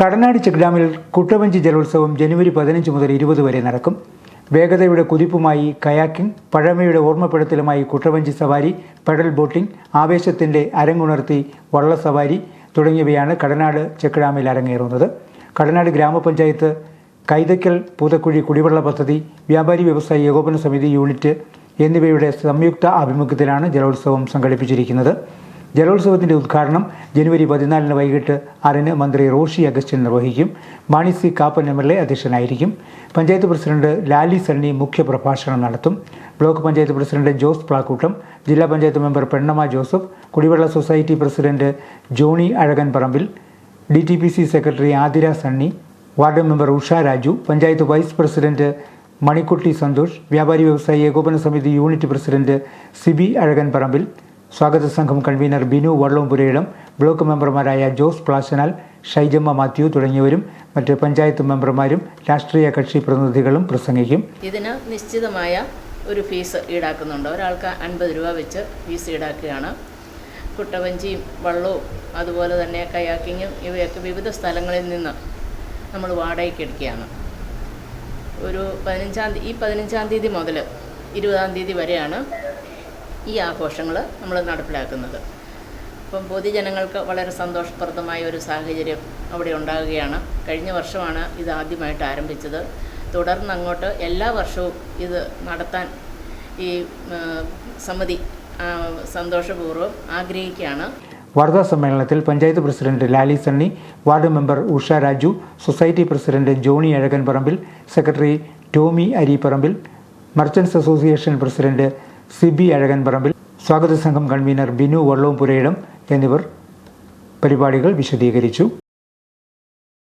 കടനാട് ചെക്ക്ഡാമിൽ കുട്ടവഞ്ചി ജലോത്സവം ജനുവരി പതിനഞ്ച് മുതൽ ഇരുപത് വരെ നടക്കും. വേഗതയുടെ കുതിപ്പുമായി കയാക്കിംഗ് പഴമയുടെ ഓർമ്മപ്പെടുത്തലുമായി കുട്ടവഞ്ചി സവാരി പെഡൽ ബോട്ടിംഗ് ആവേശത്തിന്റെ അരങ്ങുണർത്തി വള്ളസവാരി തുടങ്ങിയവയാണ് കടനാട് ചെക്ക്ഡാമിൽ അരങ്ങേറുന്നത്. കടനാട് ഗ്രാമപഞ്ചായത്ത് കൈതക്കൽ പൂതക്കുഴി കുടിവെള്ള പദ്ധതി വ്യാപാരി വ്യവസായി ഏകോപന സമിതി യൂണിറ്റ് എന്നിവയുടെ സംയുക്ത ആഭിമുഖ്യത്തിലാണ് ജലോത്സവം സംഘടിപ്പിച്ചിരിക്കുന്നത്. ജലോത്സവത്തിന്റെ ഉദ്ഘാടനം ജനുവരി പതിനാലിന് വൈകിട്ട് ആറിന് മന്ത്രി റോഷി അഗസ്റ്റിൻ നിർവഹിക്കും. Mani C Kappan M L A അധ്യക്ഷനായിരിക്കും. പഞ്ചായത്ത് പ്രസിഡന്റ് ലാലി സണ്ണി മുഖ്യപ്രഭാഷണം നടത്തും. ബ്ലോക്ക് പഞ്ചായത്ത് പ്രസിഡന്റ് ജോസ് പ്ലാക്കൂട്ടം ജില്ലാ പഞ്ചായത്ത് മെമ്പർ പെണ്ണമ്മ ജോസഫ് കുടിവെള്ള society president Johny Azhakan Parambil D T P C secretary Athira Sunny ward member Usha Raju panchayat vice president Manikkutty Santhosh വ്യാപാരി വ്യവസായി ഏകോപന സമിതി unit president Sibi Azhakan Parambil സ്വാഗത സംഘം കൺവീനർ ബിനു വള്ളംപുരയിടം ബ്ലോക്ക് മെമ്പർമാരായ ജോസ് പ്ലാശനാൽ ഷൈജമ്മ മാത്യു തുടങ്ങിയവരും മറ്റ് പഞ്ചായത്ത് മെമ്പർമാരും രാഷ്ട്രീയ കക്ഷി പ്രതിനിധികളും പ്രസംഗിക്കും. ഇതിന് നിശ്ചിതമായ ഒരു ഫീസ് ഈടാക്കുന്നുണ്ട്. ഒരാൾക്ക് അൻപത് രൂപ വെച്ച് ഫീസ് ഈടാക്കുകയാണ്. കുട്ടവഞ്ചിയും വള്ളവും അതുപോലെ തന്നെ കയാക്കിങ്ങും ഇവയൊക്കെ വിവിധ സ്ഥലങ്ങളിൽ നിന്ന് നമ്മൾ വാടകയ്ക്ക് എടുക്കുകയാണ്. ഒരു പതിനഞ്ചാം തീയതി ഈ പതിനഞ്ചാം തീയതി മുതൽ ഇരുപതാം തീയതി വരെയാണ് ഈ ആഘോഷങ്ങൾ നമ്മൾ നടപ്പിലാക്കുന്നത്. അപ്പം പൊതുജനങ്ങൾക്ക് വളരെ സന്തോഷപ്രദമായ ഒരു സാഹചര്യം അവിടെ ഉണ്ടാകുകയാണ്. കഴിഞ്ഞ വർഷമാണ് ഇത് ആദ്യമായിട്ട് ആരംഭിച്ചത്. തുടർന്ന് അങ്ങോട്ട് എല്ലാ വർഷവും ഇത് നടത്താൻ ഈ സമിതി സന്തോഷപൂർവം ആഗ്രഹിക്കുകയാണ്. വാർത്താ സമ്മേളനത്തിൽ panchayat president Lali Sunny ward member Usha Raju society president Johny Azhakan Parambil secretary Tomy Aripparambil merchants association president Sibi Azhakan Parambil സ്വാഗത സംഘം കൺവീനർ ബിനു വള്ളവും പുരയിടം എന്നിവർ പരിപാടികൾ വിശദീകരിച്ചു